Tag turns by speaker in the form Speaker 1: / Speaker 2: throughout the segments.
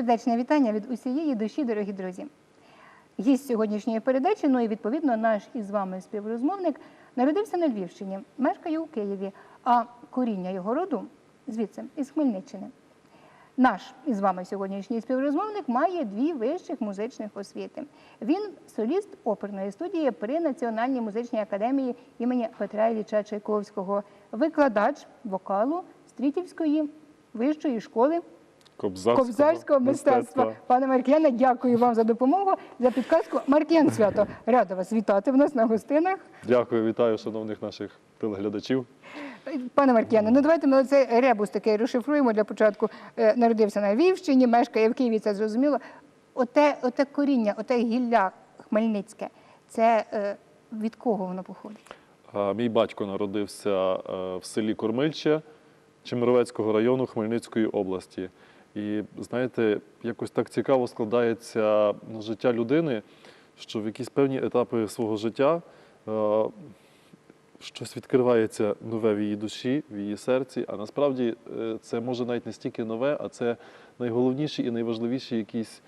Speaker 1: Сердечне вітання від усієї душі, дорогі друзі. Гість сьогоднішньої передачі, ну і відповідно наш із вами співрозмовник, народився на Львівщині, мешкає у Києві, а коріння його роду звідси, із Хмельниччини. Наш із вами сьогоднішній співрозмовник має дві вищих музичних освіти. Він соліст оперної студії при Національній музичній академії імені Петра Ілліча Чайковського, викладач вокалу Стрітівської вищої школи
Speaker 2: Кобзарського,
Speaker 1: кобзарського мистецтва. Пане Маркіяне, дякую вам за допомогу, за підказку. Маркіян Свято, рада вас вітати в нас на гостинах.
Speaker 2: Дякую, вітаю шановних наших телеглядачів.
Speaker 1: Пане Маркіяне, ну давайте ми цей ребус такий розшифруємо для початку. Е, Народився на Львівщині, мешкає в Києві, це зрозуміло. Оте, оте коріння, оте гілля хмельницьке, це е, від кого воно походить?
Speaker 2: Мій батько народився е, в селі Кормильче Чемеровецького району Хмельницької області. І знаєте, якось так цікаво складається ну, життя людини, що в якісь певні етапи свого життя е, щось відкривається нове в її душі, в її серці. А насправді е, це може навіть не стільки нове, а це найголовніші і найважливіші якісь,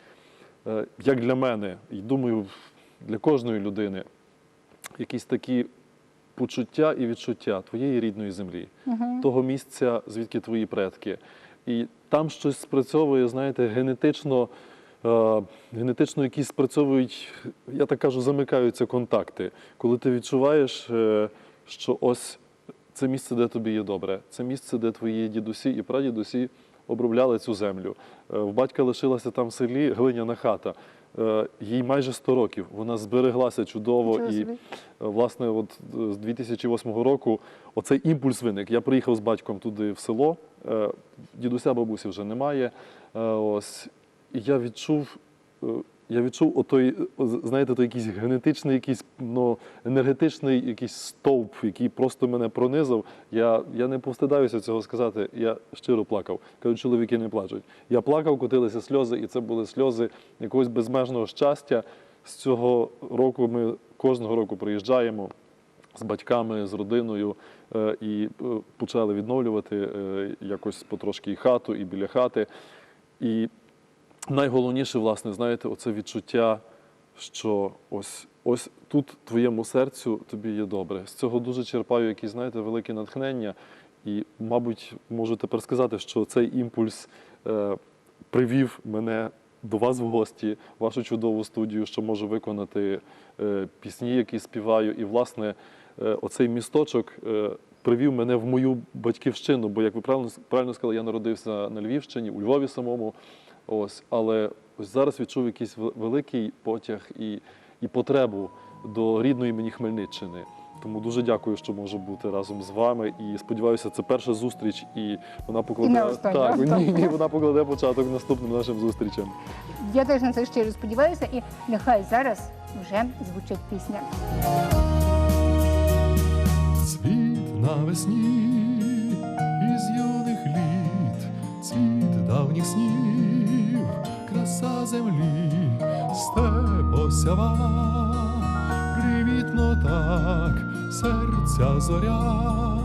Speaker 2: е, як для мене, і думаю, для кожної людини, якісь такі почуття і відчуття твоєї рідної землі, того місця, звідки твої предки. І там щось спрацьовує, знаєте, генетично, е, генетично якісь спрацьовують, я так кажу, замикаються контакти. Коли ти відчуваєш, е, що ось це місце, де тобі є добре, це місце, де твої дідусі і прадідусі обробляли цю землю. Е, В батька лишилася там в селі глиняна хата. Е, Їй майже 100 років. Вона збереглася чудово і. Е, Власне, от е, з 2008 року оцей імпульс виник. Я приїхав з батьком туди в село. Е, Дідуся бабусі вже немає. Е, Ось я відчув. е, Я відчув отой, знаєте, той якийсь генетичний, якийсь ну, енергетичний якийсь стовп, який просто мене пронизав. Я, я не повстидаюся цього сказати. Я щиро плакав. Кажуть, чоловіки не плачуть. Я плакав, котилися сльози, і це були сльози якогось безмежного щастя. З цього року ми кожного року приїжджаємо з батьками, з родиною і е, почали відновлювати е, якось потрошки і хату, і біля хати. І найголовніше, власне, знаєте, оце відчуття, що ось, ось тут твоєму серцю тобі є добре. З цього дуже черпаю якісь, знаєте, велике натхнення. І, мабуть, можу тепер сказати, що цей імпульс е, привів мене до вас в гості, вашу чудову студію, що можу виконати е, пісні, які співаю. І, власне, е, оцей місточок е, привів мене в мою батьківщину. Бо, як ви правильно, правильно сказали, я народився на Львівщині, у Львові самому. Ось, але ось зараз відчув якийсь великий потяг і, і потребу до рідної мені Хмельниччини. Тому дуже дякую, що можу бути разом з вами. І сподіваюся, це перша зустріч, і вона покладе так,
Speaker 1: так.
Speaker 2: ні, ні, вона покладе початок наступним нашим зустрічам.
Speaker 1: Я теж на це щиро сподіваюся, і нехай зараз вже звучить пісня.
Speaker 3: Цвіт навесні із юних літ, цвіт давніх снів, краса землі, степ осява, привітно так, серця зоря,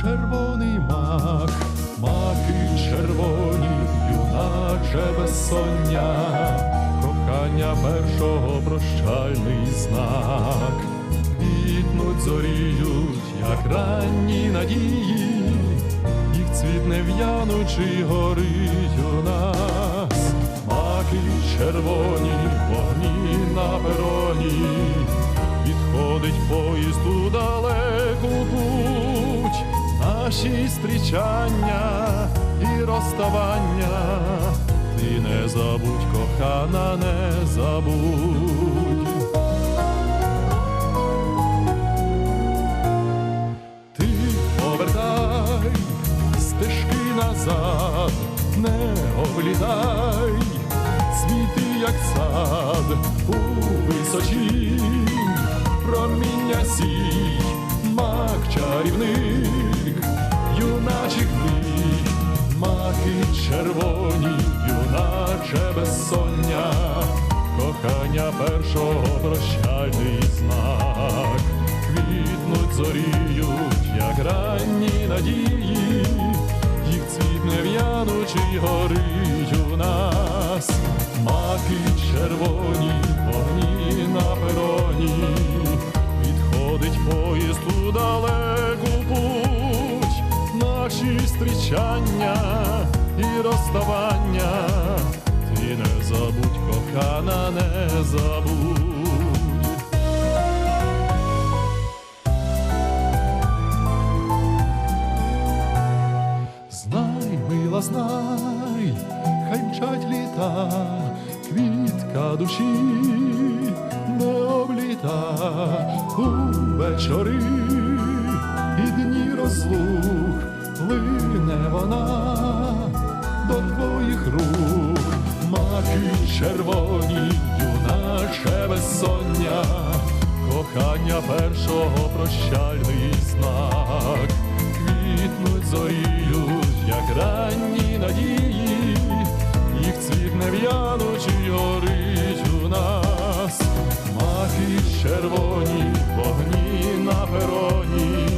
Speaker 3: червоний мак, маки червоні, юначе безсоння, кохання першого прощальний знак квітнуть зоріють, як ранні надії, їх цвіт не в'янучий горить у нас, маки червоні, вогні на пероні, відходить поїзд у далеку путь, наші зустрічання і розставання. Ти не забудь, кохана, не забудь. Назад, не оглідай, цвіти, як сад, у височі, проміння сій, мак чарівник, юначих мрій, маки червоні, юначе безсоння, кохання першого прощальний знак. Квітнуть зоріють, як ранні надії, не в'янучий горить у нас, маки червоні, вогні на пероні, відходить поїзд у далеку путь, наші зустрічання і розставання, ти не забудь, кохана, не забудь. Знай, хай мчать літа, квітка душі не обліта у вечори і дні розлук лине вона до твоїх рук, маки червоні, юначе безсоння, кохання першого прощальний знак. Квітнуть зоріють, як ранні надії, їх цвіт не в'янучий горить у нас, маки червоні, вогні на пероні,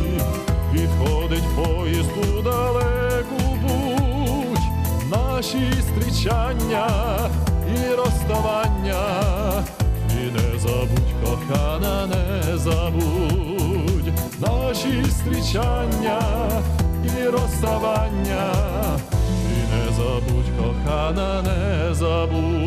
Speaker 3: відходить поїзд у далеку путь, наші зустрічання і розставання, і не забудь, кохана, не забудь. Наші зустрічання і розставання, і не забудь, кохана, не забудь.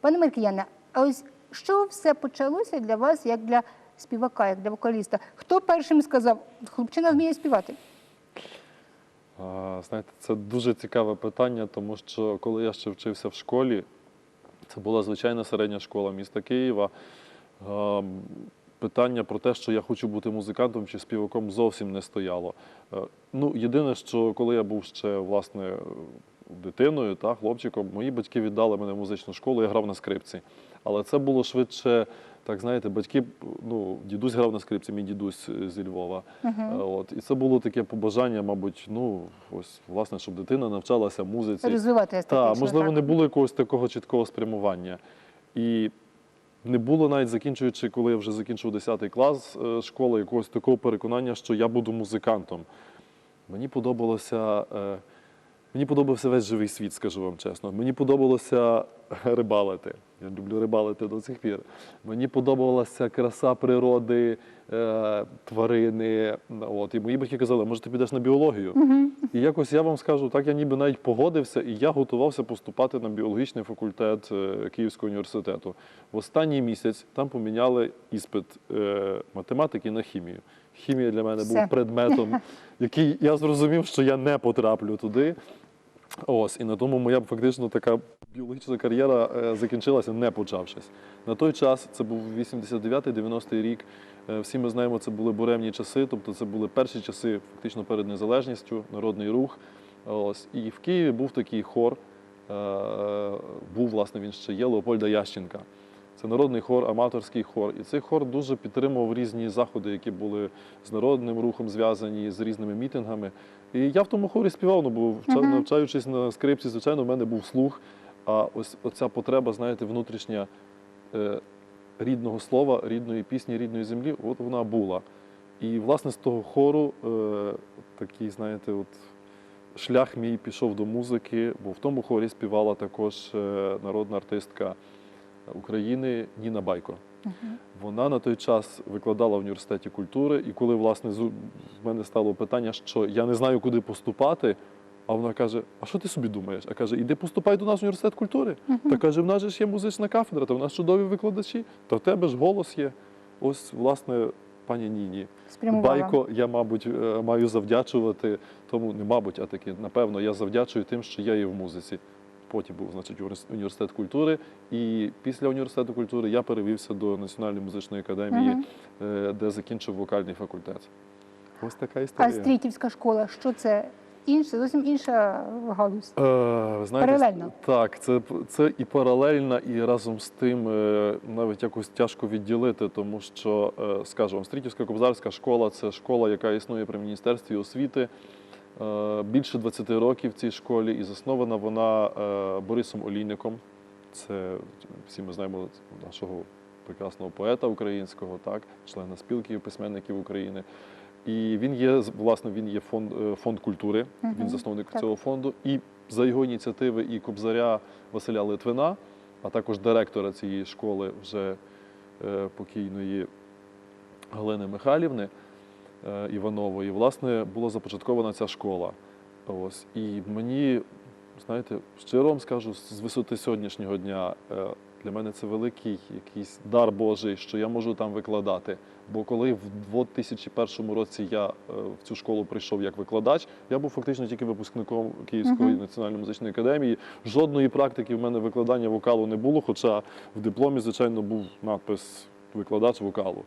Speaker 1: Пане Маркіяне, а ось що все почалося для вас як для співака, як для вокаліста? Хто першим сказав, хлопчина вміє співати?
Speaker 2: Знаєте, це дуже цікаве питання, тому що коли я ще вчився в школі, це була звичайна середня школа міста Києва. Питання про те, що я хочу бути музикантом чи співаком, зовсім не стояло. Ну, єдине, що коли я був ще власне дитиною та хлопчиком, мої батьки віддали мене в музичну школу, я грав на скрипці. Але це було швидше, так знаєте, батьки, ну, дідусь грав на скрипці, мій дідусь е, зі Львова. Е, От, і це було таке побажання, мабуть, ну, ось, власне, щоб дитина навчалася музиці.
Speaker 1: Розвивати естетично.
Speaker 2: Так, можливо,
Speaker 1: так.
Speaker 2: не було якогось такого чіткого спрямування. І не було навіть закінчуючи, коли я вже закінчив 10 клас е, школи, якогось такого переконання, що я буду музикантом. Мені подобалося. Мені подобався весь живий світ, скажу вам чесно. Мені подобалося рибалити. Я люблю рибалити до цих пір. Мені подобалася краса природи, е, тварини. От. І мої батьки казали, може, ти підеш на біологію. І якось я вам скажу, так я ніби навіть погодився, і я готувався поступати на біологічний факультет е, Київського університету. В останній місяць там поміняли іспит е, математики на хімію. Хімія для мене
Speaker 1: Все.
Speaker 2: був предметом, який я зрозумів, що я не потраплю туди. Ось, і на тому моя фактично така біологічна кар'єра е, закінчилася, не почавшись. На той час це був 89-90 рік. Е, Всі ми знаємо, це були буремні часи, тобто це були перші часи фактично перед незалежністю, народний рух. Ось. І в Києві був такий хор, е, був, власне, він ще є Леопольда Ященка. Це народний хор, аматорський хор. І цей хор дуже підтримував різні заходи, які були з народним рухом зв'язані, з різними мітингами. І я в тому хорі співав, ну, бо навчаючись на скрипці, звичайно, в мене був слух. А ось оця потреба, знаєте, внутрішня е, рідного слова, рідної пісні, рідної землі, от вона була. І, власне, з того хору е, такий, знаєте, от шлях мій пішов до музики, бо в тому хорі співала також е, народна артистка України Ніна Байко. Вона на той час викладала в університеті культури, і коли власне з- в мене стало питання, що я не знаю, куди поступати. А вона каже: А що ти собі думаєш? А каже, іди поступай до нас в університет культури. Та каже, в нас же ж є музична кафедра, та в нас чудові викладачі, та в тебе ж голос є. Ось, власне, пані Ніні.
Speaker 1: Спрямувала.
Speaker 2: Байко, я, мабуть, е, маю завдячувати тому, не мабуть, а таки, напевно, я завдячую тим, що я є в музиці. Потім був, значить, універс- університет культури, і після університету культури я перевівся до Національної музичної академії, е, де закінчив вокальний факультет. Ось така
Speaker 1: А
Speaker 2: історія.
Speaker 1: Стрітівська школа, що це? Інша, зовсім інша галузь.
Speaker 2: Е, знаєте,
Speaker 1: Паралельно.
Speaker 2: Так, це, це і паралельна, і разом з тим е, навіть якось тяжко відділити, тому що, е, скажу вам, Стрітівська кобзарська школа це школа, яка існує при Міністерстві освіти. Е, Більше 20 років в цій школі, і заснована вона е, Борисом Олійником. Це всі ми знаємо нашого прекрасного поета українського, так, члена спілки письменників України. І він є власне він є фонд, е, фонд культури,
Speaker 1: Мгм,
Speaker 2: він засновник
Speaker 1: так.
Speaker 2: цього фонду. І за його ініціативи і Кобзаря Василя Литвина, а також директора цієї школи вже покійної Галини Михайлівни е, Іванової, власне, була започаткована ця школа. Ось. І мені, знаєте, щиро вам скажу, з висоти сьогоднішнього дня е, для мене це великий якийсь дар Божий, що я можу там викладати. Бо коли в 2001 році я е, в цю школу прийшов як викладач, я був фактично тільки випускником Київської національної музичної академії. Жодної практики в мене викладання вокалу не було, хоча в дипломі, звичайно, був надпис викладач вокалу.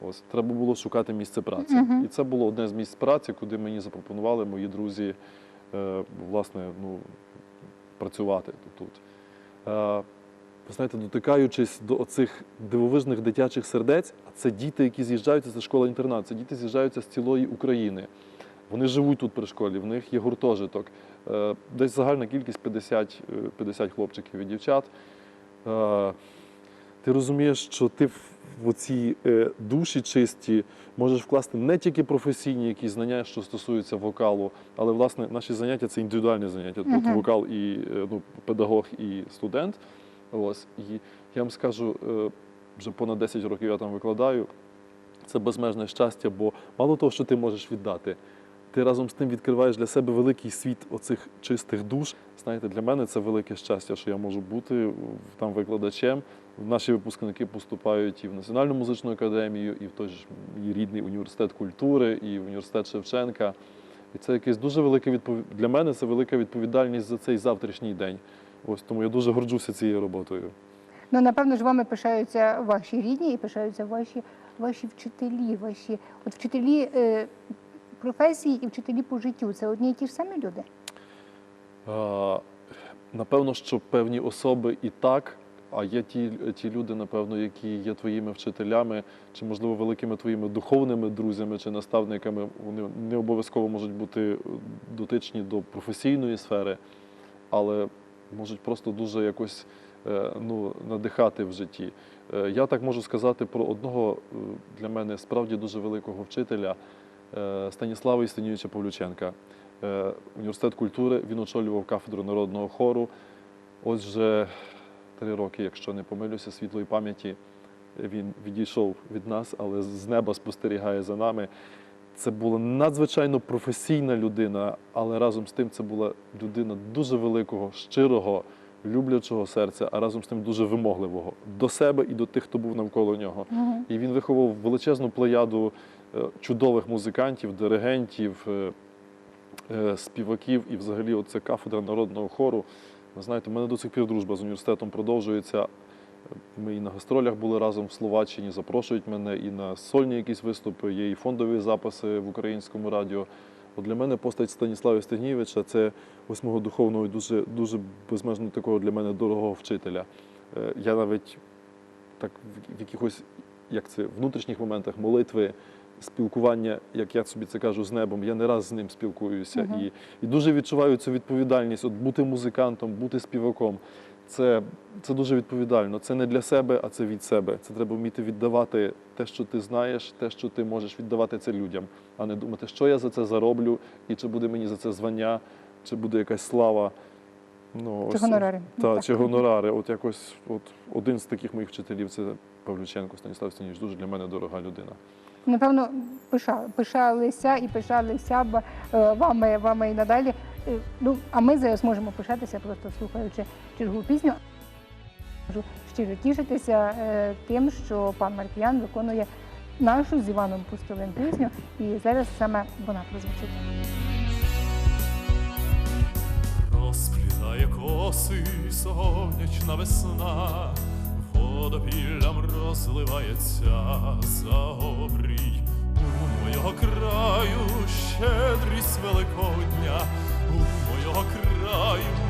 Speaker 2: Ось треба було шукати місце праці.
Speaker 1: Мгм.
Speaker 2: І це було одне з місць праці, куди мені запропонували мої друзі, е, власне, ну, працювати тут. Е, ви знаєте, дотикаючись до оцих дивовижних дитячих сердець, а це діти, які з'їжджаються, це школа-інтернат, це діти з'їжджаються з цілої України. Вони живуть тут при школі, в них є гуртожиток. Е, Десь загальна кількість 50, е, 50 хлопчиків і дівчат. Е, Ти розумієш, що ти в ці е, душі чисті можеш вкласти не тільки професійні якісь знання, що стосуються вокалу, але власне наші заняття це індивідуальні заняття. Тут
Speaker 1: Мгм.
Speaker 2: вокал і е, ну, педагог і студент. Ось і я вам скажу, е, вже понад 10 років я там викладаю. Це безмежне щастя, бо мало того, що ти можеш віддати, ти разом з тим відкриваєш для себе великий світ оцих чистих душ. Знаєте, для мене це велике щастя, що я можу бути там викладачем. Наші випускники поступають і в Національну музичну академію, і в той ж мій рідний університет культури, і в університет Шевченка. І це якесь дуже велике відпов... для мене це велика відповідальність за цей завтрашній день. Ось тому я дуже горджуся цією роботою.
Speaker 1: Ну, напевно ж, вами пишаються ваші рідні і пишаються ваші, ваші вчителі, ваші от вчителі е, професії і вчителі по життю. Це одні і ті ж самі люди.
Speaker 2: Напевно, що певні особи і так, а є ті, ті люди, напевно, які є твоїми вчителями, чи, можливо, великими твоїми духовними друзями чи наставниками. Вони не обов'язково можуть бути дотичні до професійної сфери, але можуть просто дуже якось е, ну, надихати в житті. Е, Я так можу сказати про одного е, для мене справді дуже великого вчителя Станіслава Істинівича Павлюченка. Е, Університет культури він очолював кафедру народного хору. Ось вже три роки, якщо не помилюся, світлої пам'яті він відійшов від нас, але з неба спостерігає за нами. Це була надзвичайно професійна людина, але разом з тим це була людина дуже великого, щирого, люблячого серця, а разом з тим дуже вимогливого до себе і до тих, хто був навколо нього.
Speaker 1: Угу.
Speaker 2: І він виховав величезну плеяду е, чудових музикантів, диригентів, е, е, співаків і взагалі оце кафедра народного хору. Ви знаєте, в мене до сих пір дружба з університетом продовжується. Ми і на гастролях були разом в Словаччині, запрошують мене і на сольні якісь виступи, є і фондові записи в українському радіо. От для мене постать Станіслава Стегнівича це восьмого духовного і дуже, дуже безмежно такого для мене дорогого вчителя. Е, Я навіть так в якихось як це, внутрішніх моментах молитви, спілкування, як я собі це кажу, з небом, я не раз з ним спілкуюся
Speaker 1: Мгм.
Speaker 2: і, і дуже відчуваю цю відповідальність, от бути музикантом, бути співаком. Це, це дуже відповідально. Це не для себе, а це від себе. Це треба вміти віддавати те, що ти знаєш, те, що ти можеш віддавати це людям, а не думати, що я за це зароблю, і чи буде мені за це звання, чи буде якась слава. Ну,
Speaker 1: Чи
Speaker 2: ось-
Speaker 1: гонорари.
Speaker 2: та,
Speaker 1: Так.
Speaker 2: чи гонорари. От якось от один з таких моїх вчителів це Павлюченко Станіслав Станіч, дуже для мене дорога людина.
Speaker 1: Напевно, пиша, пишалися і пишалися е, вами, вами і надалі. Е, Ну, а ми зараз можемо пишатися, просто слухаючи чергову пісню. Можу щиро тішитися е, тим, що пан Маркіян виконує нашу з Іваном Пустовим пісню, і зараз саме вона прозвучить.
Speaker 3: Розплітає коси сонячна весна, водопіллям розливається за обрій. У мого краю щедрість великодня, у мого краю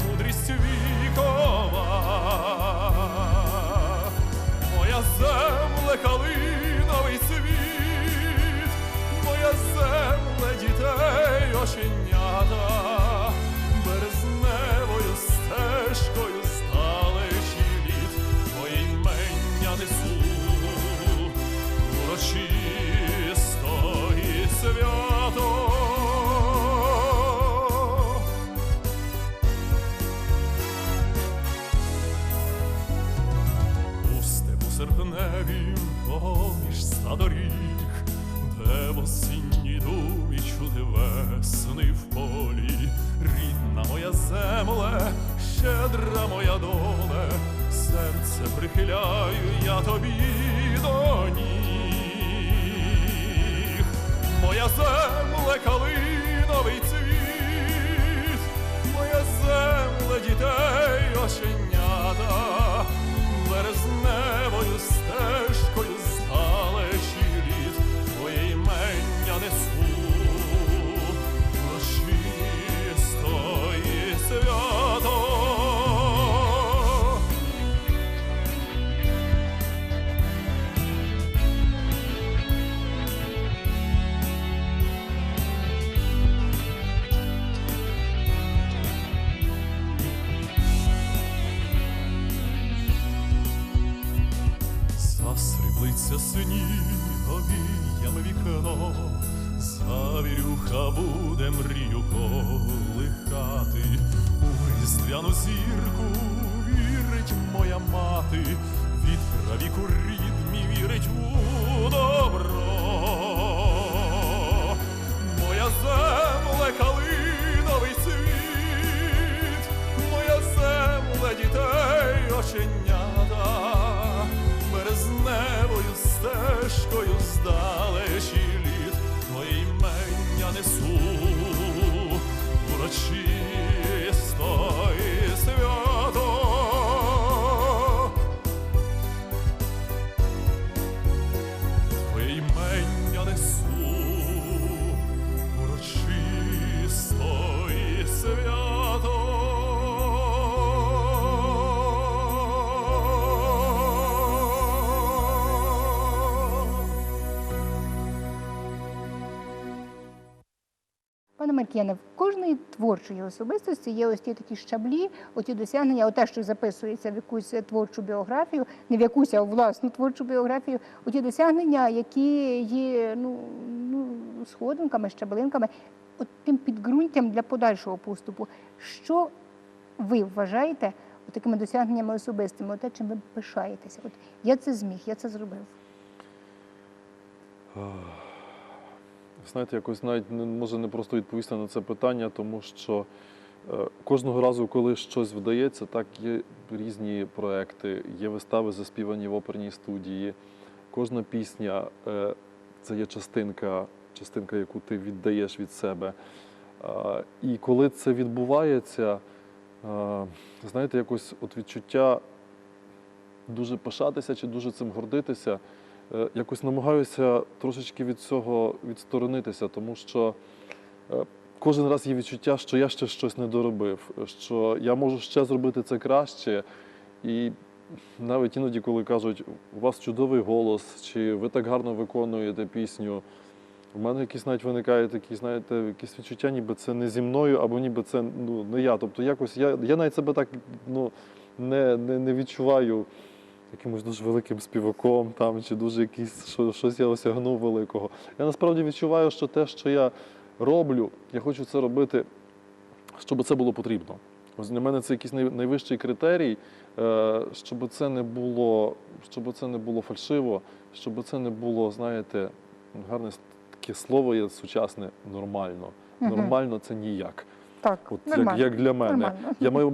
Speaker 3: колихати, у різдвяну зірку вірить моя мати, від правіку рідмі вірить у добро. Моя земле, калиновий цвіт, моя земле, дітей оченята, березневою стежкою здалечі літ, твоє імення несу, урочисто
Speaker 1: Пане Маркіяне, в кожної творчої особистості є ось ті такі щаблі, оті досягнення, оте, що записується в якусь творчу біографію, не в якусь, а в власну творчу біографію, оті досягнення, які є ну, ну, сходинками, щаблинками, от тим підґрунтям для подальшого поступу. Що ви вважаєте от такими досягненнями особистими, те, чим ви пишаєтеся? От я це зміг, я це зробив.
Speaker 2: Знаєте, якось навіть не може не просто відповісти на це питання, тому що е, кожного разу, коли щось вдається, так є різні проекти, є вистави заспівані в оперній студії. Кожна пісня е, це є частинка, частинка, яку ти віддаєш від себе. І коли це відбувається, е, знаєте, якось от відчуття дуже пишатися чи дуже цим гордитися. Е, Якось намагаюся трошечки від цього відсторонитися, тому що е, кожен раз є відчуття, що я ще щось не доробив, що я можу ще зробити це краще. І навіть іноді, коли кажуть, у вас чудовий голос, чи ви так гарно виконуєте пісню, у мене якісь навіть виникає такі, знаєте, якісь відчуття, ніби це не зі мною, або ніби це ну, не я. Тобто якось я, я навіть себе так ну, не, не, не відчуваю якимось дуже великим співаком, там, чи дуже якийсь, що, щось я осягнув великого. Я насправді відчуваю, що те, що я роблю, я хочу це робити, щоб це було потрібно. Ось для мене це якийсь найвищий критерій, е, щоб це не було, щоб це не було фальшиво, щоб це не було, знаєте, гарне таке слово є сучасне нормально.
Speaker 1: Мгм.
Speaker 2: Нормально це ніяк.
Speaker 1: Так,
Speaker 2: От як, як для мене.
Speaker 1: Нормально.
Speaker 2: Я маю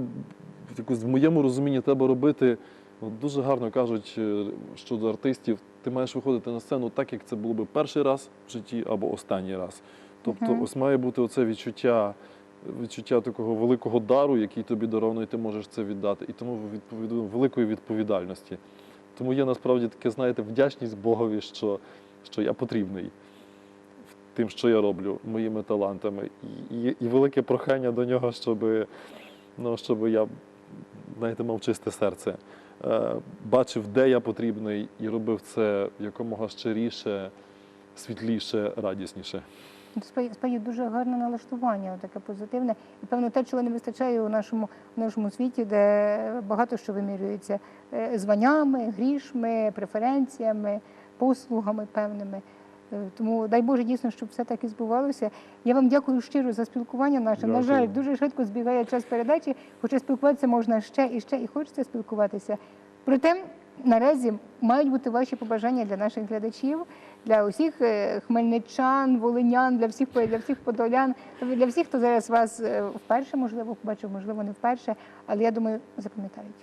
Speaker 2: якось в моєму розумінні треба робити. Дуже гарно кажуть е, щодо артистів, ти маєш виходити на сцену так, як це було би перший раз в житті або останній раз. Тобто, ось має бути оце відчуття, відчуття такого великого дару, який тобі даровано, і ти можеш це віддати, і тому відповідно великої відповідальності. Тому є насправді таке, знаєте, вдячність Богові, що, що я потрібний тим, що я роблю, моїми талантами, і, і, і велике прохання до нього, щоб, ну, щоб я знаєте, мав чисте серце, бачив, де я потрібний, і робив це якомога щиріше, світліше, радісніше.
Speaker 1: Спа- Спає дуже гарне налаштування, таке позитивне. І певно, те, чого не вистачає у нашому, в нашому світі, де багато що вимірюється е, званнями, грішми, преференціями, послугами певними. Е, Тому дай Боже дійсно, щоб все так і збувалося. Я вам дякую щиро за спілкування наше. На жаль, дуже швидко збігає час передачі, хоча спілкуватися можна ще і ще, і хочеться спілкуватися. Проте наразі мають бути ваші побажання для наших глядачів, для усіх е, хмельничан, волинян, для всіх для всіх подолян, для всіх, хто зараз вас е, вперше, можливо, побачив, можливо, не вперше, але я думаю, запам'ятають.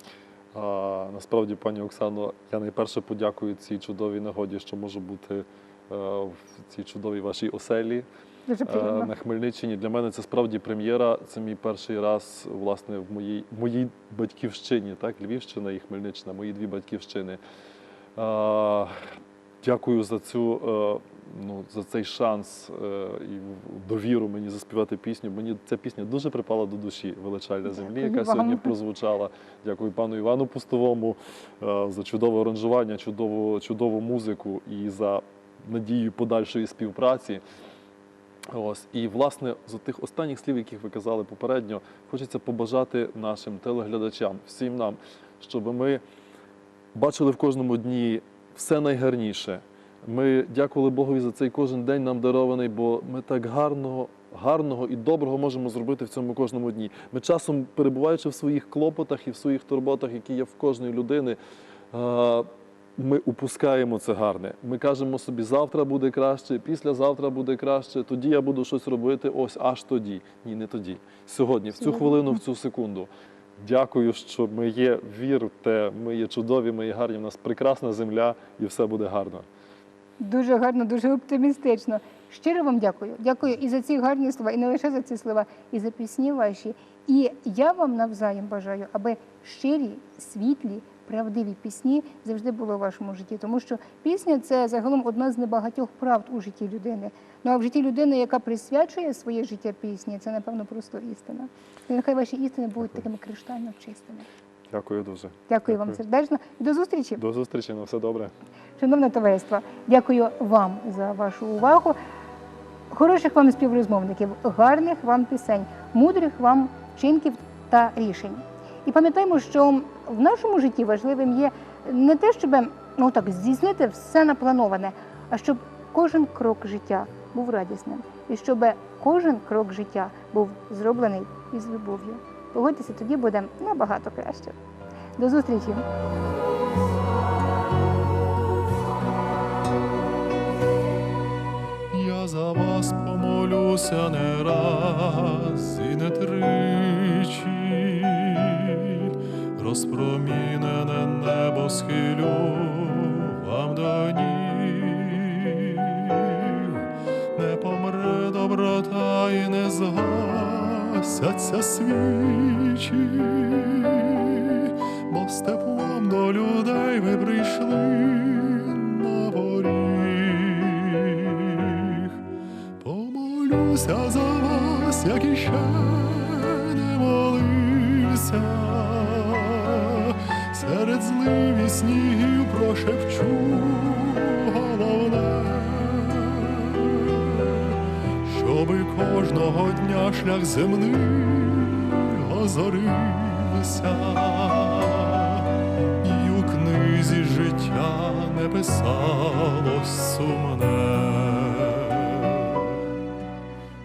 Speaker 4: Насправді, пані Оксано, я найперше подякую цій чудовій нагоді, що можу бути в цій чудовій вашій оселі.
Speaker 1: Дуже
Speaker 4: Е,
Speaker 1: приємно.
Speaker 4: на Хмельниччині. Для мене це справді прем'єра. Це мій перший раз власне в моїй, моїй батьківщині, так, Львівщина і Хмельниччина, мої дві батьківщини. Е, Дякую за цю. е, Ну, за цей шанс е, і довіру мені заспівати пісню. Мені ця пісня дуже припала до душі величальна землі, яка сьогодні прозвучала. Дякую пану Івану Пустовому е, за чудове аранжування, чудову, чудову музику і за надію подальшої співпраці. Ось і власне з тих останніх слів, яких ви казали попередньо, хочеться побажати нашим телеглядачам, всім нам, щоб ми бачили в кожному дні все найгарніше. Ми дякували Богові за цей кожен день нам дарований, бо ми так гарного, гарного і доброго можемо зробити в цьому кожному дні. Ми часом, перебуваючи в своїх клопотах і в своїх турботах, які є в кожної людини, ми упускаємо це гарне. Ми кажемо собі, завтра буде краще, післязавтра буде краще, тоді я буду щось робити, ось аж тоді. Ні, не тоді. Сьогодні, в цю хвилину, в цю секунду. Дякую, що ми є, вірте, ми є чудові, ми є гарні, в нас прекрасна земля і все буде гарно.
Speaker 1: Дуже гарно, дуже оптимістично. Щиро вам дякую. Дякую і за ці гарні слова, і не лише за ці слова, і за пісні ваші. І я вам навзаєм бажаю, аби щирі, світлі, правдиві пісні завжди були у вашому житті. Тому що пісня це загалом одна з небагатьох правд у житті людини. Ну а в житті людини, яка присвячує своє життя пісні, це напевно просто істина. І нехай ваші істини будуть такими криштально чистими.
Speaker 4: Дякую дуже.
Speaker 1: Дякую вам сердечно і до зустрічі.
Speaker 4: До зустрічі, на все добре.
Speaker 1: Шановне товариство, дякую вам за вашу увагу. Хороших вам співрозмовників, гарних вам пісень, мудрих вам вчинків та рішень. І пам'ятаємо, що в нашому житті важливим є не те, щоб ну так здійснити все наплановане, а щоб кожен крок життя був радісним, і щоб кожен крок життя був зроблений із любов'ю. Погодьтеся, тоді буде набагато краще. До зустрічі!
Speaker 2: Я за вас помолюся не раз і не тричі, розпромінене небо схилю вам до ніг. не помре доброта і не згасяться свічі, бо з теплом до людей ви прийшли на поріг. Помолюся за вас, як іще не молився, серед злив і снігів прошепчу головне, щоби кожного дня шлях земний озорився, і у книзі життя не писалось сумне.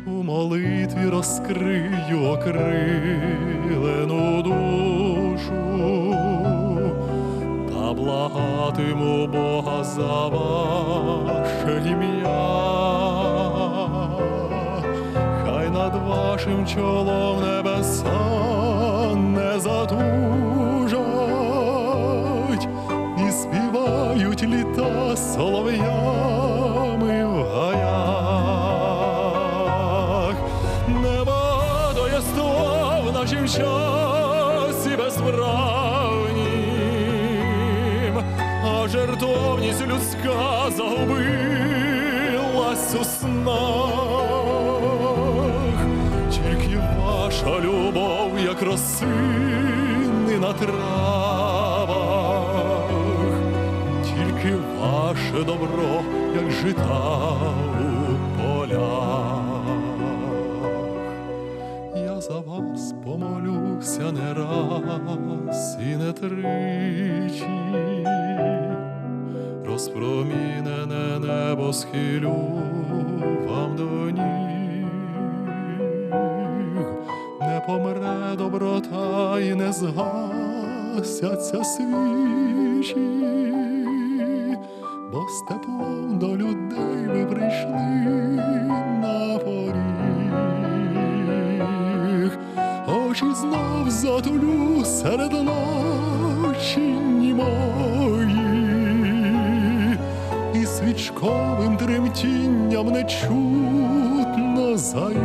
Speaker 2: У молитві розкрию окрилену благатиму Бога за ваше ім'я. Хай над вашим чолом добро, як жита у полях. Я за вас помолюся не раз і не тричі, розпромінене небо схилю вам до ніг. Не помре доброта і не згасяться свічі, бо з теплом до людей ви прийшли на поріг. Очі знов затулю серед ночі німої, і свічковим тремтінням нечутно заюсь,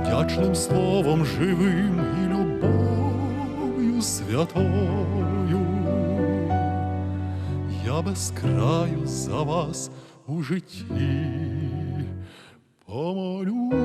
Speaker 2: вдячним словом живим і любов'ю святою. Я без краю за вас у житті помолюсь.